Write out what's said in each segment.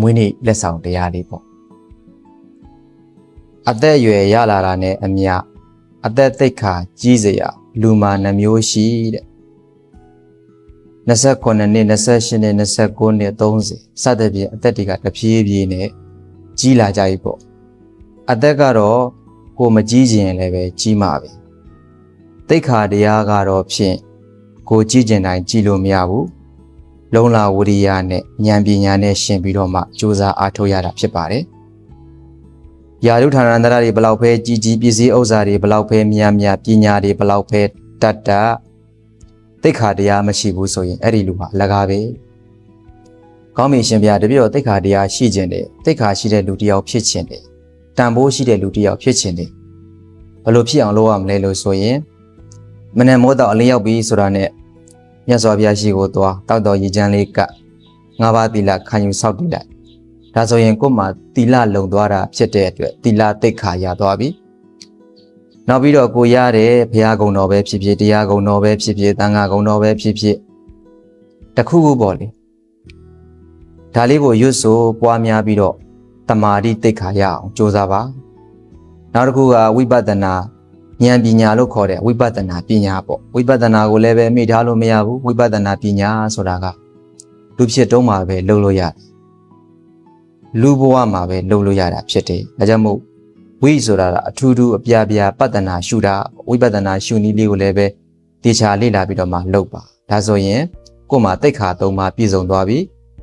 မွေးနေ့လက်ဆောင်တရားလေးပေါ့အသက်အရွယ်ရလာတာနဲ့အမျှအသက်သိက္ခာကြီးစရာလူမာနှမျိုးရှိတဲ့29နှစ်28နှစ်29နှစ်30စသဖြင့်အသက်တွေကတဖြည်းဖြည်းနဲ့ကြီးလာကြပြီပေါ့အသက်ကတော့ကိုမကြီးခြင်းလည်းပဲကြီးမှာပဲသိက္ခာတရားကတော့ဖြင့်ကိုကြီးကျင်တိုင်းကြီးလို့မရဘူး လုံလာဝရိယနဲ့ဉာဏ်ပညာနဲ့ရှင်ပြီးတော့မှစူးစမ်းအားထုတ်ရတာဖြစ်ပါတယ်ယာရုဌာနန္တရတွေဘလောက်ပဲကြီးကြီးပစ္စည်းဥစ္စာတွေဘလောက်ပဲများများပညာတွေဘလောက်ပဲတတ်တတ်သိက္ခာတရားမရှိဘူးဆိုရင်အဲ့ဒီလူဟာအလကားပဲကောင်းပြီရှင်ဗျာတပြည့်တော့သိက္ခာတရားရှိခြင်းတယ်သိက္ခာရှိတဲ့လူတစ်ယောက်ဖြစ်ခြင်းတယ်တန်ဖိုးရှိတဲ့လူတစ်ယောက်ဖြစ်ခြင်းတယ်ဘယ်လိုဖြစ်အောင်လုပ်ရမလဲလို့ဆိုရင်မနေ့မိုးတော့အလင်းရောက်ပြီဆိုတာနဲ့ မြတ်စွာဘုရားရှိခိုးသွားတောက်တော်ရည်ချမ်းလေးကငါးပါးသီလခံယူဆောက်တည်လိုက်ဒါဆိုရင်ကို့မှာသီလလုံသွားတာဖြစ်တဲ့အတွက်သီလသိက္ခာရသွားပြီနောက်ပြီးတော့ကိုရတဲ့ဘုရားကုံတော်ပဲဖြစ်ဖြစ်တရားကုံတော်ပဲဖြစ်ဖြစ်သံဃာကုံတော်ပဲဖြစ်ဖြစ်တခုခုပေါ့လေဒါလေးကိုရွတ်ဆိုပွားများပြီးတော့တမာတိသိက္ခာရအောင်ကြိုးစားပါနောက်တစ်ခုကဝိပဿနာ ဉာဏ်ပညာလို့ခေါ်တဲ့ဝိပဿနာပညာပေါ့ဝိပဿနာကိုလည်းပဲမိထားလို့မရဘူးဝိပဿနာပညာဆိုတာကလူဖြစ်တုံးမှာပဲလုပ်လို့ရတယ်လူဘဝမှာပဲလုပ်လို့ရတာဖြစ်တယ်ဒါကြောင့်မို့ဝိဆိုတာကအထူးထူးအပြားပြားပဿနာရှုတာဝိပဿနာရှုနည်းလေးကိုလည်းပဲတေချာလေ့လာပြီးတော့မှလုပ်ပါဒါဆိုရင်ကိုယ်မှာတိတ်ခါသုံးပါပြည့်စုံသွားပြီ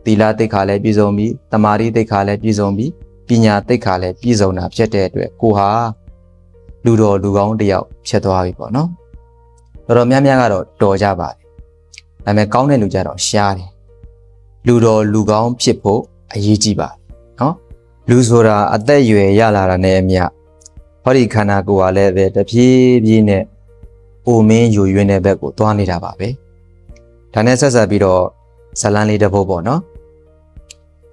သီလတိတ်ခါလည်းပြည့်စုံပြီတမာတိတိတ်ခါလည်းပြည့်စုံပြီပညာတိတ်ခါလည်းပြည့်စုံတာဖြစ်တဲ့အတွက်ကိုဟာ လူတော်လူကောင်းတစ်ယောက်ဖြစ်သွားပြီပေါ့နော်တော်တော်များများကတော့တော်ကြပါတယ်ဒါပေမဲ့ကောင်းတဲ့လူကြတော့ရှားတယ်လူတော်လူကောင်းဖြစ်ဖို့အရေးကြီးပါတယ်နော်လူဆိုတာအသက်အရွယ်ရလာတာနဲ့အမျှဟောဒီခန္ဓာကိုယ်ကလည်းပဲတဖြည်းဖြည်းနဲ့အိုမင်းယူရွင်းတဲ့ဘက်ကိုသွားနေတာပါပဲဒါနဲ့ဆက်ဆက်ပြီးတော့ဇလန်းလေးတစ်ပုဒ်ပေါ့နော်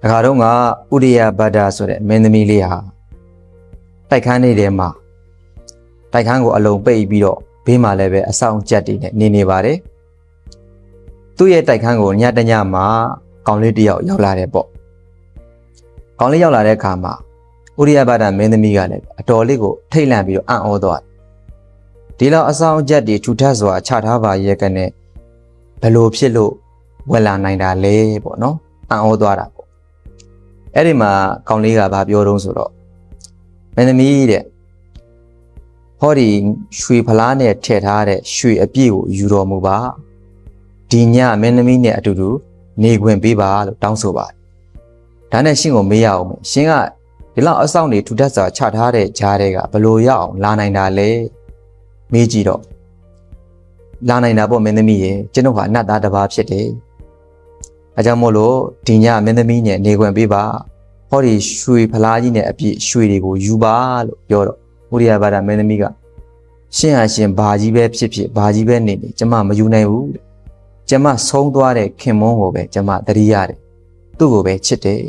တခါတော့ကဥရိယဗဒ္ဒဆိုတဲ့မင်းသမီးလေးဟာတိုက်ခန်းနေထဲမှာ တိုက်ခန်းကိုအလုံးပိတ်ပြီးတော့ဘေးမှာလည်းပဲအဆောင်ကြက်တွေနဲ့နေနေပါတယ်သူ့ရဲ့တိုက်ခန်းကိုညတညမှာကောင်လေးတစ်ယောက်ရောက်လာတယ်ပေါ့ကောင်လေးရောက်လာတဲ့အခါမှာဥရိယဗဒ္ဒမင်းသမီးကလည်းအတော်လေးကိုထိတ်လန့်ပြီးတော့အံ့ဩသွားတယ်ဒီလောက်အဆောင်ကြက်တွေထူထပ်စွာချထားပါရဲ့ကနဲ့ဘယ်လိုဖြစ်လို့ဝက်လာနိုင်တာလဲပေါ့နော်အံ့ဩသွားတာပေါ့အဲ့ဒီမှာကောင်လေးကဗာပြောတော့ဆိုတော့မင်းသမီးတဲ့ ဟောဒီရွှေဖလားနဲ့ထည့်ထားတဲ့ရွှေအပြည့်ကိုယူတော်မူပါဒီညမင်းသမီးနဲ့အတူတူနေခွင့်ပေးပါလို့တောင်းဆိုပါတယ်ဒါနဲ့ရှင့်ကိုမေးရအောင်မယ်ရှင်ကဒီလောက်အဆောင်တွေထူထပ်စွာချထားတဲ့ဂျားတွေကဘလို့ရအောင်လာနိုင်တာလဲမေးကြည့်တော့လာနိုင်တာပေါ့မင်းသမီးရေကျွန်တော်ဟာအနတ်သားတစ်ပါးဖြစ်တယ်အဲကြောင့်မို့လို့ဒီညမင်းသမီးနဲ့နေခွင့်ပေးပါဟောဒီရွှေဖလားကြီးနဲ့အပြည့်ရွှေတွေကိုယူပါလို့ပြောတော့ ဥရိယဘာဒမင်းသမီးကရှင်းဟာရှင်ဘာကြီးပဲဖြစ်ဖြစ်ဘာကြီးပဲနေနေကျမမယူနိုင်ဘူးတဲ့ကျမဆုံးသွားတဲ့ခင်မွန်းကိုပဲကျမတတိရတယ်သူ့ကိုပဲချစ်တယ်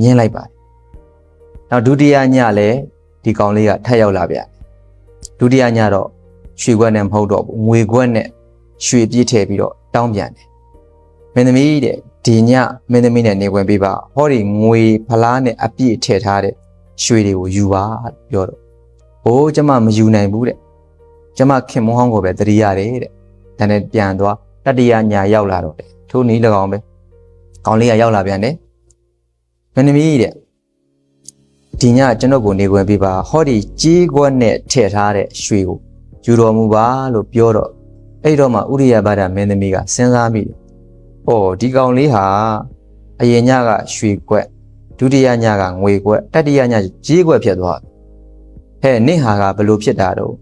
ညင်းလိုက်ပါတယ်နောက်ဒုတိယညလည်းဒီကောင်လေးကထပ်ရောက်လာဗျဒုတိယညတော့ရွှေခွက်နဲ့မဟုတ်တော့ဘူးငွေခွက်နဲ့ရွှေပြည့်ထည့်ပြီးတော့တောင်းပြန်တယ်မင်းသမီးတဲ့ဒီညမင်းသမီးနဲ့နေဝင်ပေးပါဟောဒီငွေဖလားနဲ့အပြည့်ထည့်ထားတဲ့ရွှေတွေကိုယူပါပြောတော့ ဟိုးကျမမယူနိုင်ဘူးတဲ့ကျမခင်မဟောင်းကိုပဲတတိရတယ်တဲ့ဒါနဲ့ပြန်သွားတတိယညာရောက်လာတော့တယ်ထိုးနီး၎င်းပဲကောင်းလေးကရောက်လာပြန်တယ်မင်းသမီးတဲ့ဒီညကျွန်တော်ကိုနေခွင့်ပေးပါဟောဒီကြီးကွက်နဲ့ထည့်ထားတဲ့ရွှေကိုယူတော်မူပါလို့ပြောတော့အဲ့တော့မှဥရိယဘာဒမင်းသမီးကစဉ်းစားမိတယ်။အော်ဒီကောင်လေးဟာအရင်ညကရွှေကွက်ဒုတိယညကငွေကွက်တတိယညကြီးကွက်ဖြစ်သွားပြီ။ ဟဲ့နင့်ဟာကဘလို့ဖြစ်တာတော့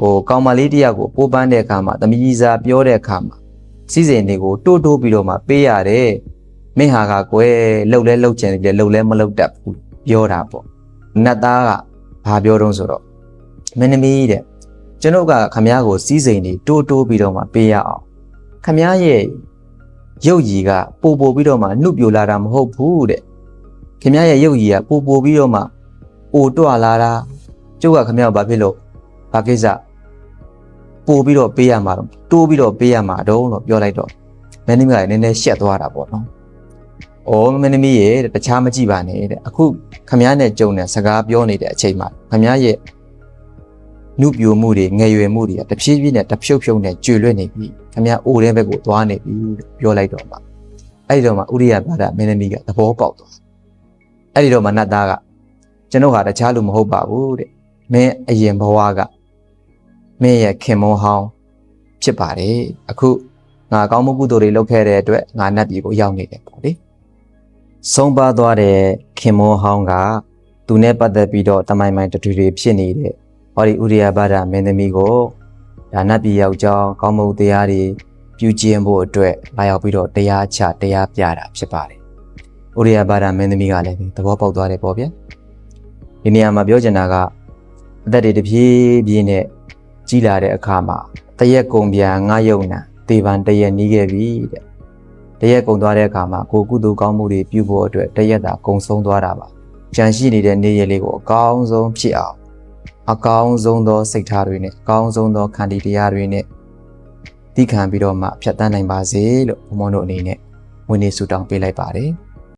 ဟိုကောင်မလေးတယောက်ကိုပိုးပန်းတဲ့အခါမှာသမီးစားပြောတဲ့အခါမှာစီစဉ်တွေကိုတိုးတိုးပြီးတော့မှပေးရတယ်မင်းဟာကကွယ်လှုပ်လဲလှုပ်ချင်တယ်လှုပ်လဲမလှုပ်တတ်ဘူးပြောတာပေါ့နတ်သားကဘာပြောတုံးဆိုတော့မင်းသမီးတဲ့ကျွန်တော်ကခမည်းကိုစီးစိမ်တွေတိုးတိုးပြီးတော့မှပေးရအောင်ခမည်းရဲ့ရုပ်ရည်ကပို့ပို့ပြီးတော့မှနှုတ်ပြလာတာမဟုတ်ဘူးတဲ့ခမည်းရဲ့ရုပ်ရည်ကပို့ပို့ပြီးတော့မှအိုတွလာတာ ကျုပ်ကခမ ्या ကိုဘာဖြစ်လို့ဘာကိစ္စပိုပြီးတော့ပေးရမှာတော့တိုးပြီးတော့ပေးရမှာတော့လို့ပြောလိုက်တော့မင်းသမီးကလည်းနည်းနည်းရှက်သွားတာပေါ့နော်။အော်မင်းသမီးရဲ့တဲ့တခြားမကြည့်ပါနဲ့တဲ့အခုခမည်းနဲ့ကြုံတဲ့စကားပြောနေတဲ့အချိန်မှာခမည်းရဲ့နုပြိုမှုတွေငယ်ရွယ်မှုတွေကတဖြည်းဖြည်းနဲ့တဖြုတ်ဖြုတ်နဲ့ကျွေလွတ်နေပြီခမည်းအိုတဲ့ဘက်ကိုသွားနေပြီလို့ပြောလိုက်တော့မှအဲ့ဒီတော့မှဥရိယဘာဒမင်းသမီးကသဘောပေါက်သွားအဲ့ဒီတော့မှနတ်သားကကျွန်တော်ဟာတခြားလူမဟုတ်ပါဘူးတဲ့ မင်းအရင်ဘဝကမင်းရဲ့ခင်မောဟောင်းဖြစ်ပါတယ်အခုငါကောင်းမှုကုသိုလ်တွေလုပ်ခဲ့တဲ့အတွက်ငါနတ်ပြည်ကိုရောက်နေတယ်ပေါ့လေဆုံးပါသွားတဲ့ခင်မောဟောင်းကသူနဲ့ပတ်သက်ပြီးတော့တမိုင်မိုင်တူတွေဖြစ်နေတဲ့ဟောဒီဥရိယဘာဒမင်းသမီးကိုဒါနတ်ပြည်ယောက်ျောင်းကောင်းမှုတရားတွေပြုကျင့်ဖို့အတွက်လာရောက်ပြီးတော့တရားချတရားပြတာဖြစ်ပါတယ်ဥရိယဘာဒမင်းသမီးကလည်းသဘောပေါက်သွားတယ်ပေါ့ဗျာဒီနေရာမှာပြောချင်တာက အသက်တွေတပြေးပြေးနဲ့ကြီးလာတဲ့အခါမှာတရက်ကုံပြန်ငါယုံနာတေပန်တရက်နီးခဲ့ပြီတဲ့တရက်ကုံသွားတဲ့အခါမှာကိုကုသိုလ်ကောင်းမှုတွေပြုဖို့အတွက်တရက်သာကုံဆုံးသွားတာပါကြံရှိနေတဲ့နေ့ရက်လေးကိုအကောင်းဆုံးဖြစ်အောင်အကောင်းဆုံးသောစိတ်ထားတွေနဲ့အကောင်းဆုံးသောခန္တီတရားတွေနဲ့တည်ခံပြီးတော့မှဖြတ်တန်းနိုင်ပါစေလို့ဘုံဘုံတို့အနေနဲ့ဝင်နေဆုတောင်းပေးလိုက်ပါတယ်